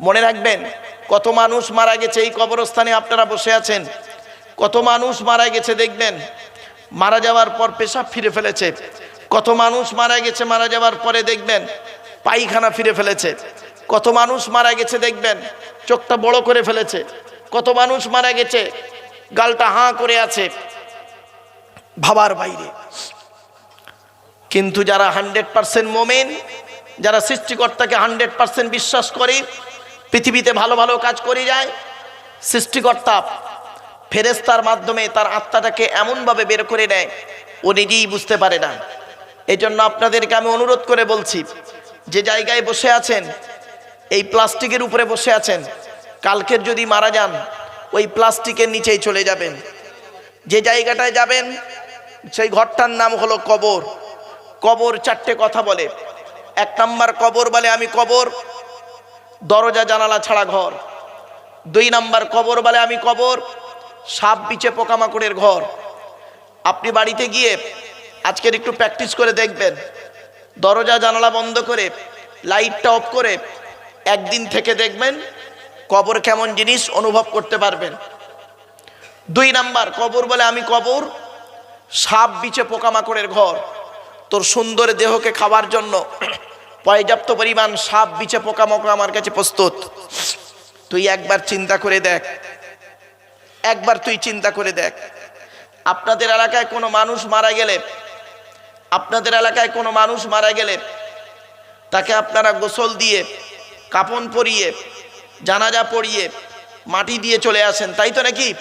মনে রাখবেন, কত মানুষ মারা গেছে এই কবরস্থানে আপনারা বসে আছেন। কত মানুষ মারা গেছে দেখবেন, মারা যাওয়ার পর পেশাব ফিরে ফেলেছে। কত মানুষ মারা গেছে, মারা যাওয়ার পরে দেখবেন, পায়খানা ফিরে ফেলেছে। কত মানুষ মারা গেছে দেখবেন, চোখটা বড় করে ফেলেছে। কত মানুষ মারা গেছে, গালটা হাঁ করে আছে ভাবার বাইরে। কিন্তু যারা হান্ড্রেড পার্সেন্ট মোমেন, যারা সৃষ্টিকর্তাকে হান্ড্রেড পার্সেন্ট বিশ্বাস করে পৃথিবীতে ভালো ভালো কাজ করে যায়, সৃষ্টিকর্তা ফেরেস্তার মাধ্যমে তার আত্মাটাকে এমনভাবে বের করে নেয়, ও নিজেই বুঝতে পারে না। এই জন্য আপনাদেরকে আমি অনুরোধ করে বলছি, যে জায়গায় বসে আছেন, এই প্লাস্টিকের উপরে বসে আছেন, কালকের যদি মারা যান, ওই প্লাস্টিকের নিচেই চলে যাবেন। যে জায়গাটায় যাবেন, সেই ঘরটার নাম হলো কবর। কবর চারটে কথা বলে। এক নাম্বার কবর বলে আমি কবর দরজা জানালা ছাড়া ঘর। দুই নাম্বার কবর বলে আমি কবর, সাপ বিচে পোকামাকড়ের ঘর। আপনি বাড়িতে গিয়ে আজকের একটু প্র্যাকটিস করে দেখবেন। দরজা জানালা বন্ধ করে, লাইটটা অফ করে একদিন থেকে দেখবেন কবর কেমন জিনিস অনুভব করতে পারবেন। দুই নাম্বার কবর বলে আমি কবর, সাপ বিচে পোকামাকড়ের ঘর। তোর সুন্দর দেহকে খাওয়ার জন্য পর্যাপ্ত পরিমাণ সাপ বিচে পোকামাকড় আমার কাছে প্রস্তুত। তুই একবার চিন্তা করে দেখ। একবার তুই চিন্তা করে দেখ। আপনাদের এলাকায় কোনো মানুষ মারা গেলে, আপনাদের এলাকায় কোনো মানুষ মারা গেলে, তাকে আপনারা গোসল দিয়ে, কাপন পরিয়ে, জানাজা পরিয়ে মাটি দিয়ে চলে আসেন। তাই তো নাকি?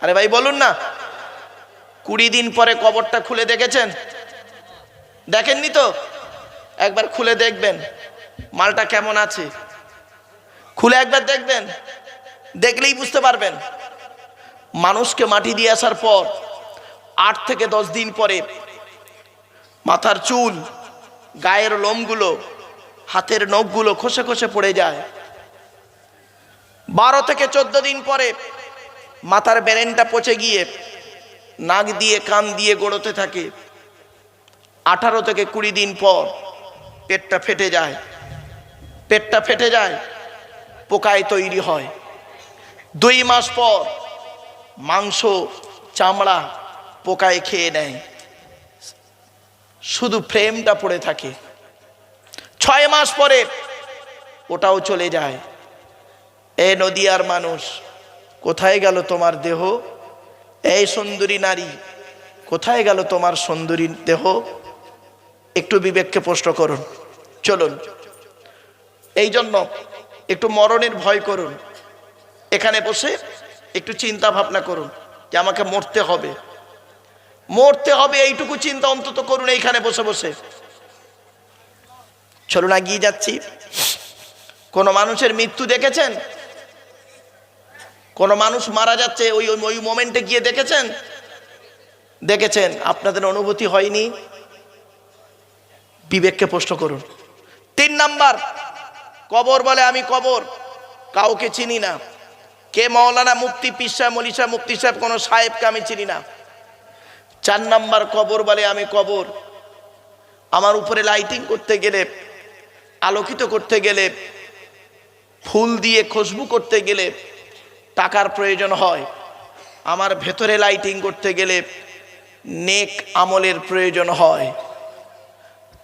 আরে ভাই, বলুন না। কুড়ি দিন পরে কবরটা খুলে দেখেছেন? দেখেননি তো? একবার খুলে দেখবেন, মালটা কেমন আছে। খুলে একবার দেখবেন, দেখলেই বুঝতে পারবেন। মানুষকে মাটি দিয়ে আসার পর, আট থেকে দশ দিন পরে মাথার চুল, গায়ের লোমগুলো, হাতের নখগুলো খসে খসে পড়ে যায়। বারো থেকে চোদ্দ দিন পরে মাথার ব্যারেনটা পচে গিয়ে নাক দিয়ে, কান দিয়ে গড়োতে থাকে। আঠারো থেকে কুড়ি দিন পর পেটটা ফেটে যায়। পেটটা ফেটে যায়, পোকায় তৈরি হয়। দুই মাস পর মাংস, চামড়া পোকায় খেয়ে নেয়। শুধু ফ্রেমটা পড়ে থাকে। ছয় মাস পরে ওটাও চলে যায়। এ নদিয়ার মানুষ, কোথায় গেল তোমার দেহ? এই সুন্দরী নারী, কোথায় গেল তোমার সুন্দরী দেহ? একটু বিবেককে প্রশ্ন করুন। চলুন। এই জন্য একটু মরণের ভয় করুন। এখানে বসে একটু চিন্তা ভাবনা করুন যে আমাকে মরতে হবে। মরতে হবে এইটুকু চিন্তা অন্তত করুন এইখানে বসে বসে। চলুন এগিয়ে যাচ্ছি। কোনো মানুষের মৃত্যু দেখেছেন? কোনো মানুষ মারা যাচ্ছে ওই- ওই মোমেন্টে গিয়ে দেখেছেন? দেখেছেন। আপনাদের অনুভূতি হয়নি? বিবেককে প্রশ্ন করুন। তিন নাম্বার, কবর বলে আমি কবর, কাউকে চিনি না। কে মৌলানা মুফতি পিসা মলিশা মুফতি সাহেব, কোনো সাহেবকে আমি চিনি না। চার নাম্বার, কবর বলে আমি কবর। আমার উপরে লাইটিং করতে গেলে, আলোকিত করতে গেলে, ফুল দিয়ে খুশবু করতে গেলে টাকার প্রয়োজন হয়। আমার ভেতরে লাইটিং করতে গেলে নেক আমলের প্রয়োজন হয়।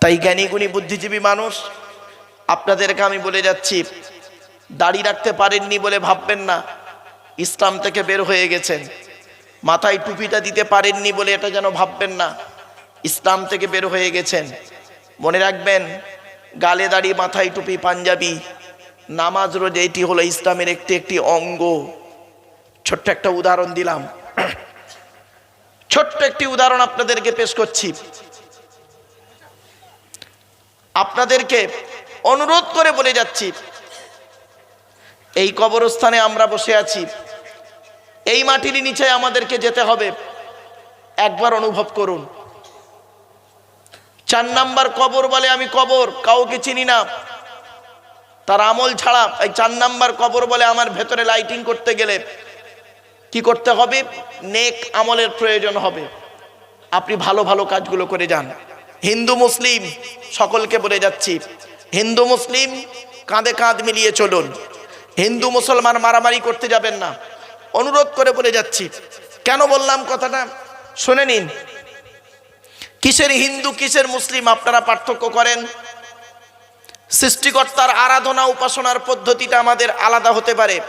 তাই জ্ঞানীগুণী বুদ্ধিজীবী মানুষ, আপনাদেরকে আমি বলে যাচ্ছি, দাড়ি রাখতে পারেননি বলে ভাববেন না। ইসলাম থেকে বের হয়ে গেছেন। মাথায় টুপিটা দিতে পারেননি বলে এটা যেন ভাববেন না। ইসলাম থেকে বের হয়ে গেছেন। মনে রাখবেন, গালে দাড়ি, মাথায় টুপি, পাঞ্জাবি, নামাজ রোজ, এটি হলো ইসলামের একটি একটি অঙ্গ। ছোট্ট একটা উদাহরণ দিলাম। ছোট্ট একটি উদাহরণ আপনাদেরকে পেশ করছি। আপনাদেরকে অনুরোধ করে বলে যাচ্ছি, এই কবরস্থানে আমরা বসে আছি, এই মাটির নিচে আমাদেরকে যেতে হবে, একবার অনুভব করুন। চার নাম্বার কবর বলে আমি কবর, কাউকে চিনি না। তার আমল ছাড়া এই চার নাম্বার কবর বলে আমার ভেতরে লাইটিং করতে গেলে কি করতে হবে? নেক আমলের প্রয়োজন হবে। আপনি ভালো ভালো কাজগুলো করে যান। হিন্দু মুসলিম, সকলকে বলে যাচ্ছি, হিন্দু মুসলিম কাঁধে কাঁধ মিলিয়ে চলুন। হিন্দু মুসলমান মারামারি করতে যাবেন না। অনুরোধ করে বলে যাচ্ছি। কেন বললাম কথাটা? শুনে নিন। কিসের হিন্দু, কিসের মুসলিম আপনারা পার্থক্য করেন? সৃষ্টিকর্তার আরাধনা, উপাসনার পদ্ধতিটা আমাদের আলাদা হতে পারে।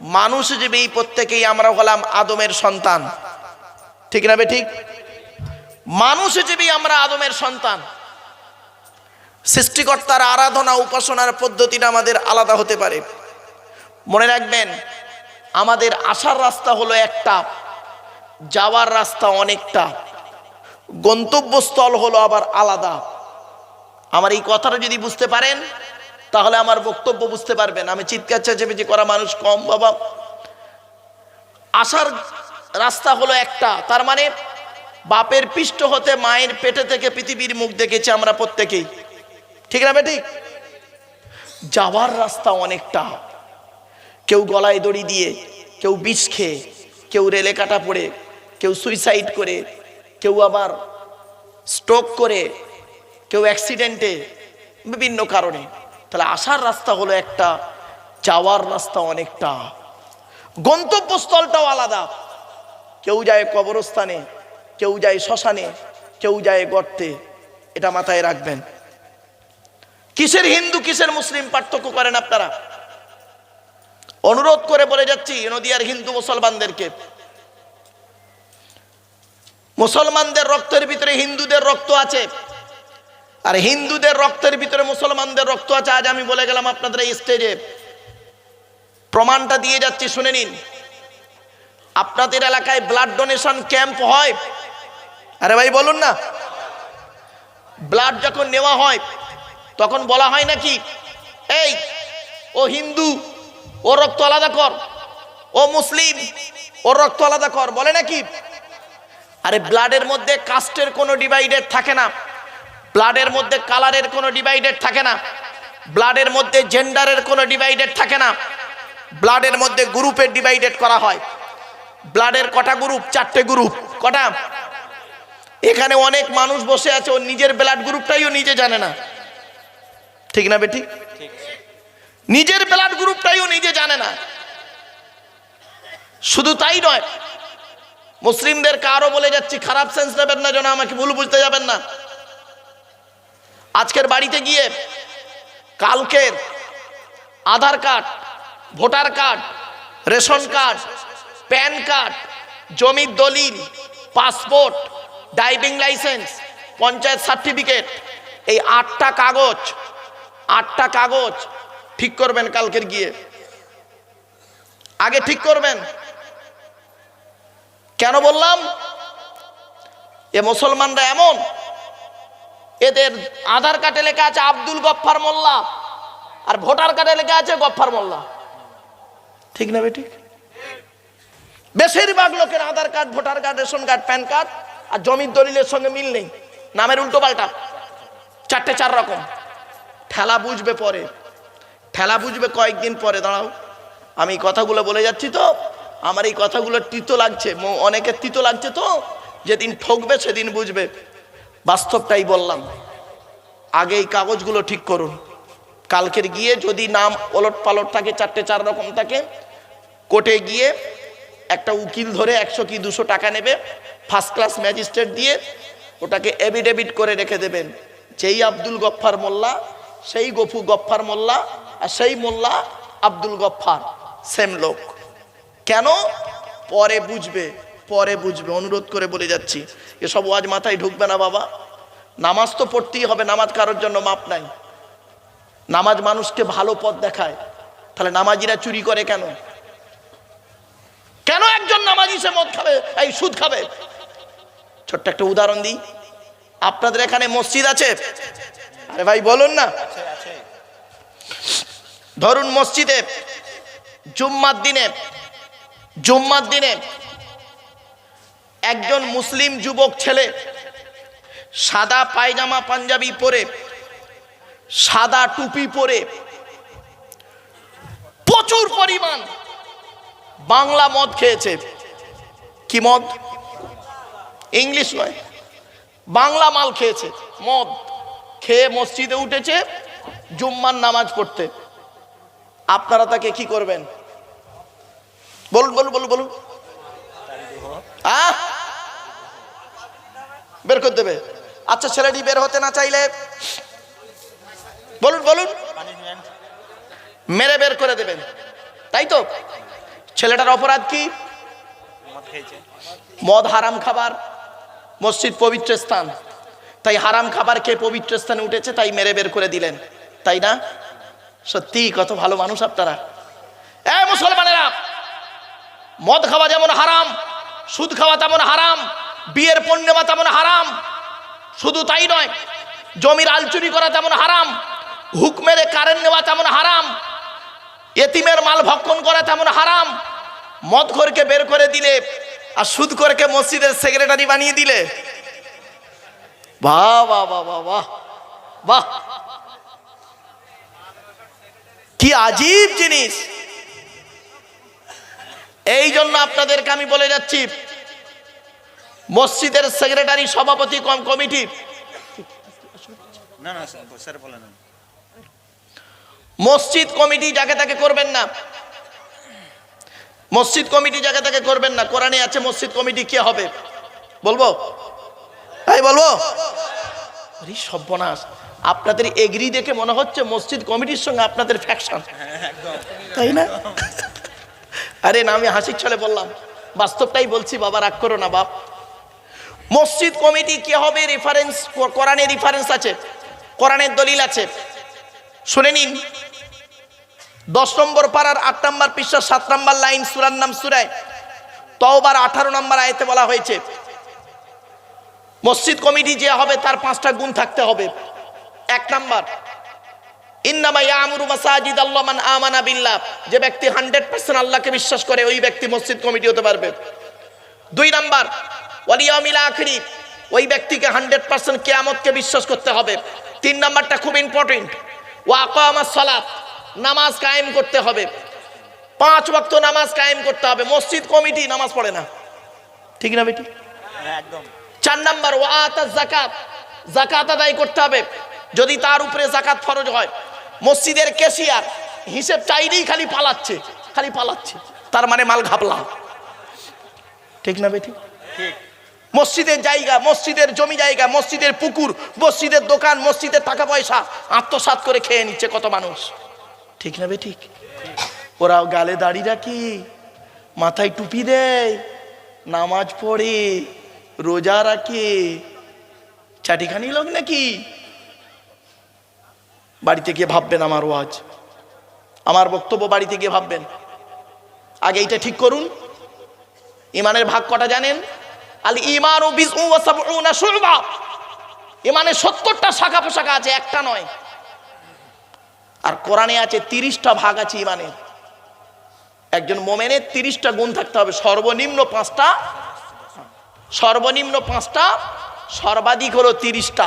মানুষ এই প্রত্যেকেই আমরা হলাম আদমের সন্তান। ঠিক না বে ঠিক? মানুষ হিসেবেই আমরা আদমের সন্তান। সৃষ্টিকর্তার আরাধনা, উপাসনার পদ্ধতিটা আমাদের আলাদা হতে পারে। মনে রাখবেন, আমাদের আসার রাস্তা হলো একটা, যাওয়ার রাস্তা অনেকটা, গন্তব্যস্থল হলো আবার আলাদা। আমার এই কথাটা যদি বুঝতে পারেন, তাহলে আমার বক্তব্য বুঝতে পারবেন। আমি চিৎকার চেঁচেমেচি করা মানুষ কম, বাবা। আসার রাস্তা হলো একটা, তার মানে বাপের পৃষ্ঠ হতে মায়ের পেটে থেকে পৃথিবীর মুখ দেখেছি আমরা প্রত্যেকেই। ঠিক না বেঠিক যাওয়ার রাস্তা অনেকটা। কেউ গলায় দড়ি দিয়ে, কেউ বিষ খেয়ে, কেউ রেলে কাটা পড়ে, কেউ সুইসাইড করে, কেউ আবার স্ট্রোক করে, কেউ অ্যাক্সিডেন্টে বিভিন্ন কারণে। তাহলে আসার রাস্তা হলো একটা, যাওয়ার রাস্তা অনেকটা। গন্তব্যস্থলটাও আলাদা। কেউ যায় কবরস্থানে কেউ যায় শ্মশানে, কেউ যায় গর্তে, এটা মাথায় রাখবেন। কিসের হিন্দু, কিসের মুসলিম, পার্থক্য করেন আপনারা? অনুরোধ করে বলে যাচ্ছি, নদিয়ার হিন্দু মুসলমানদেরকে। মুসলমানদের রক্তের ভিতরে হিন্দুদের রক্ত আছে। আর হিন্দুদের রক্তের ভিতরে মুসলমানদের রক্ত আছে, আজ আমি বলে গেলাম আপনাদের এই স্টেজে প্রমাণটা দিয়ে যাচ্ছি, শুনে নিন। আপনাদের এলাকায় ব্লাড ডোনেশন ক্যাম্প হয়। আরে ভাই বলুন না। ব্লাড যখন নেওয়া হয়, তখন বলা হয় নাকি, এই, ও হিন্দু, ও রক্ত আলাদা কর, ও মুসলিম, ও রক্ত আলাদা কর। বলে নাকি? আরে ব্লাডের মধ্যে কাস্টের কোনো ডিভাইডেড থাকে না। ব্লাডের মধ্যে কালারের কোনো ডিভাইডেড থাকে না। ব্লাডের মধ্যে জেন্ডারের কোনো ডিভাইডেড থাকে না। ব্লাডের মধ্যে গ্রুপের ডিভাইডেড করা হয়। ব্লাডের কটা গ্রুপ চারটে গ্রুপ কটা? এখানে অনেক মানুষ বসে আছে, ও নিজের ব্লাড গ্রুপটাইও নিজে জানে না। ঠিক না বেটি? নিজের ব্লাড গ্রুপটাইও নিজে জানে না। শুধু তাই নয় মুসলিমদেরকে আরও বলে যাচ্ছি, খারাপ সেন্স নেবেন না যেন, আমাকে ভুল বুঝতে যাবেন না। আজকের বাড়িতে গিয়ে কালকের Aadhaar card, voter card, ration card, PAN card, জমির দলিল, passport driving licence panchayat certificate এই আটটা কাগজ আটটা কাগজ ঠিক করবেন কালকের গিয়ে। আগে ঠিক করবেন। কেন বললাম? এ মুসলমানরা এমন। এদের আধার কার্ডে লেখা আছে আব্দুল গফফার মোল্লা আর ভোটার কার্ডে লেখা আছে গফফার মোল্লা। ঠিক না বেটি? বেশিরভাগ লোকের Aadhaar card, voter card, ration card, PAN card আর জমির দলিলের সঙ্গে মিল নেই। নামের উল্টো পাল্টা। চারটে চার রকম। ঠেলা বুঝবে পরে। ঠেলা বুঝবে কয়েকদিন পরে, দাঁড়াও। আমি কথাগুলো বলে যাচ্ছি তো। আমার এই কথাগুলো তিতো লাগছে। অনেকের তিতো লাগছে তো। যেদিন ঠকবে সেদিন বুঝবে। বাস্তবটাই বললাম। আগে এই কাগজগুলো ঠিক করুন। কালকের গিয়ে যদি নাম ওলট পালট থাকে, চারটে চার রকম থাকে, কোর্টে গিয়ে একটা উকিল ধরে একশো কি, দুশো টাকা নেবে ফার্স্ট ক্লাস ম্যাজিস্ট্রেট দিয়ে ওটাকে এভিডেভিট করে রেখে দেবেন। যেই আব্দুল গফফার মোল্লা, সেই গফু গফফার মোল্লা আর সেই মোল্লা আব্দুল গফফার সেম লোক। কেন? পরে বুঝবে পরে বুঝবে। অনুরোধ করে বলে যাচ্ছি, এসব ওয়াজ মাথায় ঢুকবে না বাবা। নামাজ তো পড়তেই হবে, নামাজ কারোর জন্য মাপ নাই। নামাজ মানুষকে ভালো পথ দেখায়। তাহলে নামাজিরা চুরি করে কেন? কেন একজন নামাজি সে মদ খাবে? এই সুদ খাবে? ছোট্ট একটা উদাহরণ দিই। আপনাদের এখানে মসজিদ আছে? আরে ভাই, বলুন না। ধরুন মসজিদে জুম্মার দিনে জুম্মার দিনে একজন মুসলিম যুবক ছেলে সাদা পায়জামা, পাঞ্জাবি পরে, সাদা টুপি পরে প্রচুর পরিমাণ বাংলা মদ খেয়েছে। কি মদ? ইংলিশ নয়। বাংলা মাল খেয়েছে। মদ। খেয়ে মসজিদে উঠেছে, জুম্মার নামাজ পড়তে। আপনারা তাকে কি করবেন? বলুন বলুন বলুন বলুন। বের করে দেবে। আচ্ছা ছেলেটি বের হতে না চাইলে? বলুন বলুন। মেরে বের করে দেবেন। তাই তো? ছেলেটার অপরাধ কি? মদ হারাম খাবার মসজিদ পবিত্র স্থান। তাই হারাম খাবার খেয়ে পবিত্র স্থানে উঠেছে তাই মেরে বের করে দিলেন। তাই না? সত্যি কত ভালো মানুষ আপনারা। এ মুসলমানেরা মদ খাওয়া যেমন হারাম সুদ খাওয়া তেমন হারাম বিয়ের পণ্যবা তেমন হারাম শুধু তাই নয় জমির আলচুরি করা তেমন হারাম হুক মেরে কারেন্ট নেওয়া তেমন হারাম এতিমের মাল ভক্ষণ করা তেমন হারাম মদ খোরকে বের করে দিলে আর সুদ খোরকে মসজিদের সেক্রেটারি বানিয়ে দিলে। বাহ বাহ বাহ বাহ বাহ বাহ। কি আজীব জিনিস। এই জন্য আপনাদেরকে আমি বলে যাচ্ছি মসজিদের সেক্রেটারি সভাপতি কম কমিটি। মসজিদ কমিটি যাকে তাকে করবেন না। মসজিদ কমিটি যাকে তাকে করবেন না। কোরআনে আছে মসজিদ কমিটি কে হবে? বলব? তাই বলব? আরে, সর্বনাশ। আপনাদের এগ্রি দেখে মনে হচ্ছে মসজিদ কমিটির সঙ্গে আপনাদের ফ্যাকশন তাই না? আরে, না, আমি হাসির ছলে বললাম। বাস্তবটাই বলছি, বাবা, রাগ করো না, বাপ। মসজিদ কমিটি কে হবে? রেফারেন্স কোরআনের রেফারেন্স আছে। কোরআনের দলিল আছে। শুনে নিন। দশ নম্বর পাড়ার আট নম্বর পৃষ্ঠা সাত নম্বর লাইন সুরার নাম সুরায়। তওবার আঠারো নম্বর আয়তে বলা হয়েছে, মসজিদ কমিটি যে হবে তার পাঁচটা গুণ থাকতে হবে। এক নাম্বার যে ব্যক্তি হান্ড্রেড পার্সেন্ট আল্লাহকে বিশ্বাস করে, ওই ব্যক্তি মসজিদ কমিটি হতে পারবে। দুই নাম্বার ওয়ালিয়ামিল আখরি, ওই ব্যক্তিকে হান্ড্রেড পার্সেন্ট কেয়ামতকে বিশ্বাস করতে হবে। তিন নাম্বারটা খুব ইম্পর্টেন্ট ও আকামাস সালাত। নামাজ কায়েম করতে হবে। পাঁচ ওয়াক্ত নামাজ কায়েম করতে হবে। মসজিদ কমিটি নামাজ পড়ে না। ঠিক না বেটি? একদম। চার নাম্বার ও আতা জাকাত জাকাত আদায় করতে হবে। যদি তার উপরে জাকাত ফরজ হয় মসজিদের কেশিয়ার হিসেব চাইলেই খালি পালাচ্ছে খালি পালাচ্ছে। তার মানে মাল ঘাপলা। ঠিক না বেটি? ঠিক। মসজিদের জায়গা মসজিদের জমি জায়গা মসজিদের পুকুর মসজিদের দোকান মসজিদের টাকা পয়সা আত্মসাৎ করে খেয়ে নিচ্ছে কত মানুষ। ঠিক না বে ঠিক? ওরা গালে দাড়ি রাখি, মাথায় টুপি দেয়, নামাজ পড়ে, রোজা রাখে। চাটিখানি লোক নাকি? বাড়িতে গিয়ে ভাববেন আমার ওয়াজ। আমার বক্তব্য বাড়িতে গিয়ে ভাববেন। আগে এইটা ঠিক করুন। ইমানের ভাগ কটা জানেন? আল ইমান ও শুবা ইমানের সত্তরটা শাখা পোশাখা আছে, একটা নয়। আর কোরআনে আছে তিরিশটা ভাগ আছে ইমানের একজন মোমেনের তিরিশটা গুণ থাকতে হবে। সর্বনিম্ন পাঁচটা সর্বনিম্ন পাঁচটা, সর্বাধিক হলো তিরিশটা।